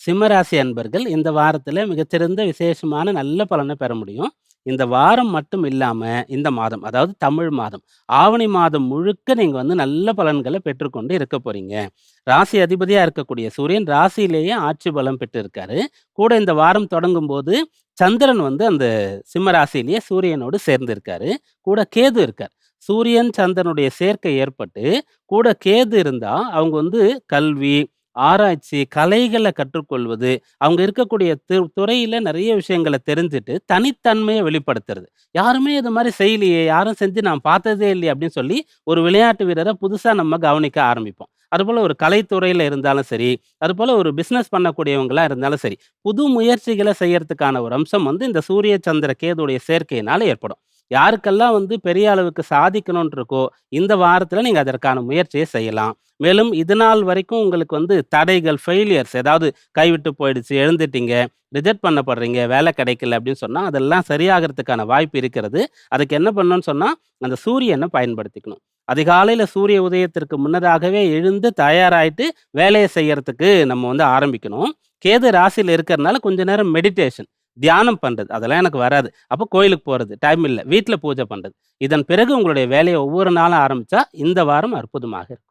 சிம்மராசி அன்பர்கள் இந்த வாரத்தில் மிகச்சிறந்த விசேஷமான நல்ல பலனை பெற முடியும். இந்த வாரம் மட்டும் இல்லாமல் இந்த மாதம் அதாவது தமிழ் மாதம், ஆவணி மாதம் முழுக்க நீங்கள் வந்து நல்ல பலன்களை பெற்றுக்கொண்டு இருக்க போறீங்க. ராசி அதிபதியாக இருக்கக்கூடிய சூரியன் ராசியிலேயே ஆட்சி பலம் பெற்றிருக்காரு கூட இந்த வாரம் தொடங்கும் போது சந்திரன் வந்து அந்த சிம்ம ராசியிலேயே சூரியனோடு சேர்ந்திருக்காரு கூட கேது இருக்கார். சூரியன், சந்திரனுடைய சேர்க்கை ஏற்பட்டு, கூட கேது இருந்தால் அவங்க வந்து கல்வி, ஆராய்ச்சி, கலைகளை கற்றுக்கொள்வது, அவங்க இருக்கக்கூடிய து துறையில நிறைய விஷயங்கள தெரிஞ்சுட்டு, தனித்தன்மையை வெளிப்படுத்துறது. யாருமே இது மாதிரி செய்யலையே, யாரும் செஞ்சு நான் பார்த்ததே இல்லையே அப்படின்னு சொல்லி, ஒரு விளையாட்டு வீரரை புதுசா நம்ம கவனிக்க ஆரம்பிப்போம். அதுபோல் ஒரு கலைத்துறையில் இருந்தாலும் சரி, அதுபோல் ஒரு பிஸ்னஸ் பண்ணக்கூடியவங்களாக இருந்தாலும் சரி, புது முயற்சிகளை செய்யறதுக்கான ஒரு அம்சம் வந்து இந்த சூரிய, சந்திர, கேதுடைய சேர்க்கையினால் ஏற்படும். யாருக்கெல்லாம் வந்து பெரிய அளவுக்கு சாதிக்கணும்னு இருக்கோ, இந்த வாரத்தில் நீங்கள் அதற்கான முயற்சியை செய்யலாம். மேலும் இதுநாள் வரைக்கும் உங்களுக்கு வந்து தடைகள், ஃபெயிலியர்ஸ் ஏதாவது கைவிட்டு போயிடுச்சு, எழுந்துட்டீங்க, ரிஜெக்ட் பண்ணப்படுறீங்க, வேலை கிடைக்கல அப்படின்னு சொன்னால் அதெல்லாம் சரியாகிறதுக்கான வாய்ப்பு இருக்கிறது. அதுக்கு என்ன பண்ணணும்னு சொன்னால் அந்த சூரியனை பயன்படுத்திக்கணும். அதிகாலையில் சூரிய உதயத்திற்கு முன்னதாகவே எழுந்து தயாராகிட்டு வேலையை செய்யறதுக்கு நம்ம வந்து ஆரம்பிக்கணும். கேது ராசியில் இருக்கிறனால கொஞ்ச நேரம் மெடிடேஷன், தியானம் பண்ணுறது அதெல்லாம் எனக்கு வராது. அப்போ கோயிலுக்கு போறது, டைம் இல்லை வீட்டில் பூஜை பண்ணுறது இதன் பிறகு உங்களுடைய வேலையை ஒவ்வொரு நாளும் ஆரம்பிச்சா, இந்த வாரம் அற்புதமாக இருக்கும்.